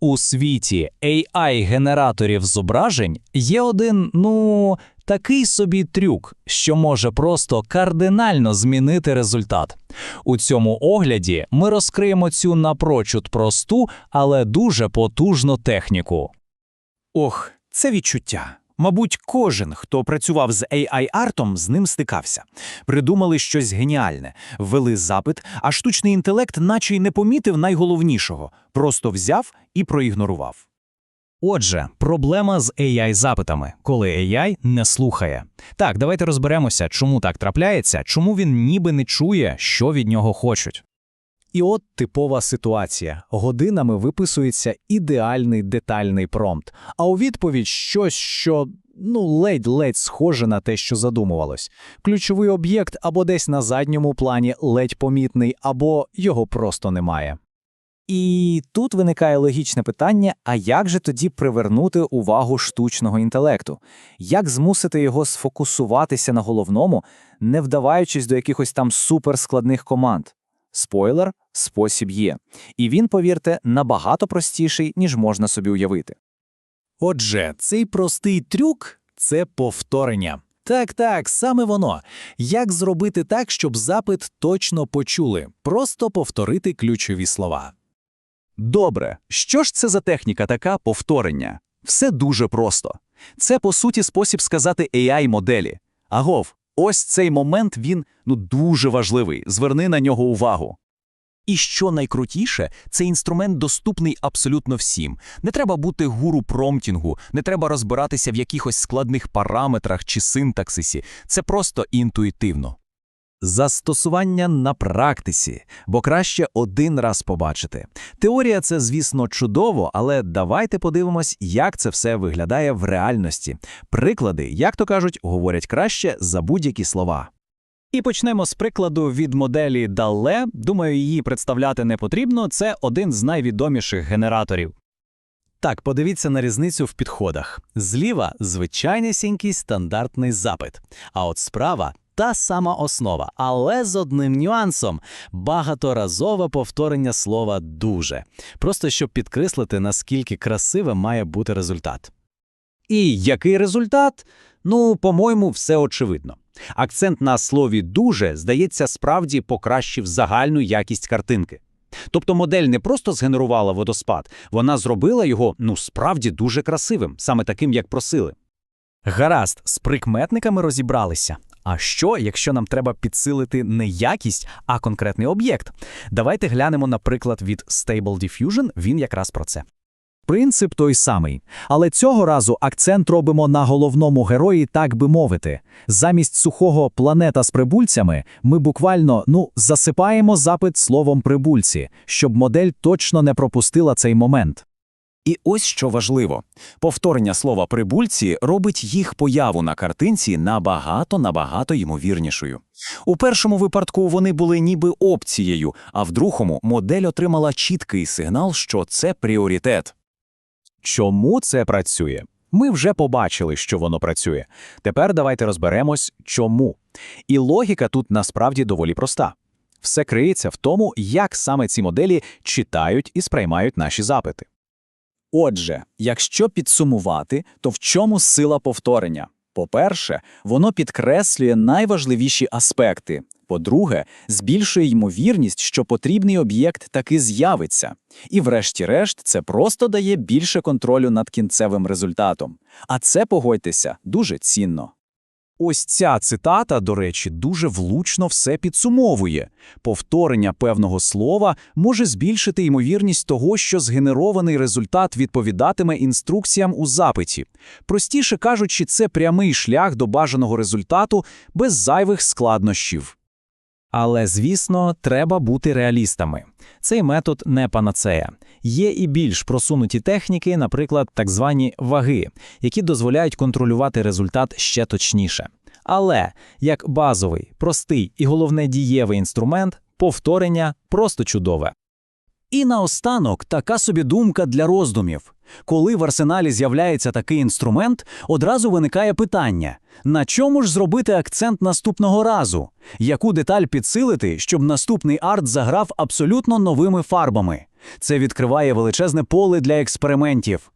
У світі AI-генераторів зображень є один, ну, такий собі трюк, що може просто кардинально змінити результат. У цьому огляді ми розкриємо цю напрочуд просту, але дуже потужну техніку. Ох, це відчуття. Мабуть, кожен, хто працював з AI-артом, з ним стикався. Придумали щось геніальне, ввели запит, а штучний інтелект наче й не помітив найголовнішого – просто взяв і проігнорував. Отже, проблема з AI-запитами, коли AI не слухає. Так, давайте розберемося, чому так трапляється, чому він ніби не чує, що від нього хочуть. І от типова ситуація. Годинами виписується ідеальний детальний промпт, а у відповідь щось, що ну ледь-ледь схоже на те, що задумувалось. Ключовий об'єкт або десь на задньому плані ледь помітний, або його просто немає. І тут виникає логічне питання: а як же тоді привернути увагу штучного інтелекту? Як змусити його сфокусуватися на головному, не вдаваючись до якихось там суперскладних команд? Спойлер, спосіб є. І він, повірте, набагато простіший, ніж можна собі уявити. Отже, цей простий трюк це повторення. Так, так, саме воно. Як зробити так, щоб запит точно почули? Просто повторити ключові слова. Добре, що ж це за техніка така повторення? Все дуже просто. Це, по суті, спосіб сказати AI-моделі. Агов, ось цей момент він ну дуже важливий. Зверни на нього увагу. І що найкрутіше, цей інструмент доступний абсолютно всім. Не треба бути гуру промптінгу, не треба розбиратися в якихось складних параметрах чи синтаксисі. Це просто інтуїтивно. Застосування на практиці, бо краще один раз побачити. Теорія це, звісно, чудово, але давайте подивимось, як це все виглядає в реальності. Приклади, як то кажуть, говорять краще за будь-які слова. І почнемо з прикладу від моделі DALL-E. Думаю, її представляти не потрібно. Це один з найвідоміших генераторів. Так, подивіться на різницю в підходах. Зліва звичайнісінький стандартний запит, а от справа та сама основа, але з одним нюансом багаторазове повторення слова дуже. Просто щоб підкреслити, наскільки красивим має бути результат. І який результат? Ну, по-моєму, все очевидно. Акцент на слові дуже, здається, справді покращив загальну якість картинки. Тобто модель не просто згенерувала водоспад, вона зробила його ну справді дуже красивим, саме таким, як просили. Гаразд, з прикметниками розібралися. А що, якщо нам треба підсилити не якість, а конкретний об'єкт? Давайте глянемо, наприклад, від Stable Diffusion, він якраз про це. Принцип той самий, але цього разу акцент робимо на головному герої, так би мовити. Замість сухого планета з прибульцями ми буквально ну засипаємо запит словом прибульці, щоб модель точно не пропустила цей момент. І ось що важливо: повторення слова прибульці робить їх появу на картинці набагато набагато ймовірнішою. У першому випадку вони були ніби опцією, а в другому модель отримала чіткий сигнал, що це пріоритет. Чому це працює? Ми вже побачили, що воно працює. Тепер давайте розберемось, чому. І логіка тут насправді доволі проста. Все криється в тому, як саме ці моделі читають і сприймають наші запити. Отже, якщо підсумувати, то в чому сила повторення? По-перше, воно підкреслює найважливіші аспекти. По-друге, збільшує ймовірність, що потрібний об'єкт таки з'явиться. І врешті-решт, це просто дає більше контролю над кінцевим результатом. А це, погодьтеся, дуже цінно. Ось ця цитата, до речі, дуже влучно все підсумовує. Повторення певного слова може збільшити ймовірність того, що згенерований результат відповідатиме інструкціям у запиті. Простіше кажучи, це прямий шлях до бажаного результату без зайвих складнощів. Але, звісно, треба бути реалістами. Цей метод не панацея. Є і більш просунуті техніки, наприклад, так звані ваги, які дозволяють контролювати результат ще точніше. Але як базовий, простий і головне дієвий інструмент, повторення просто чудове. І наостанок така собі думка для роздумів. Коли в арсеналі з'являється такий інструмент, одразу виникає питання: на чому ж зробити акцент наступного разу? Яку деталь підсилити, щоб наступний арт заграв абсолютно новими фарбами? Це відкриває величезне поле для експериментів.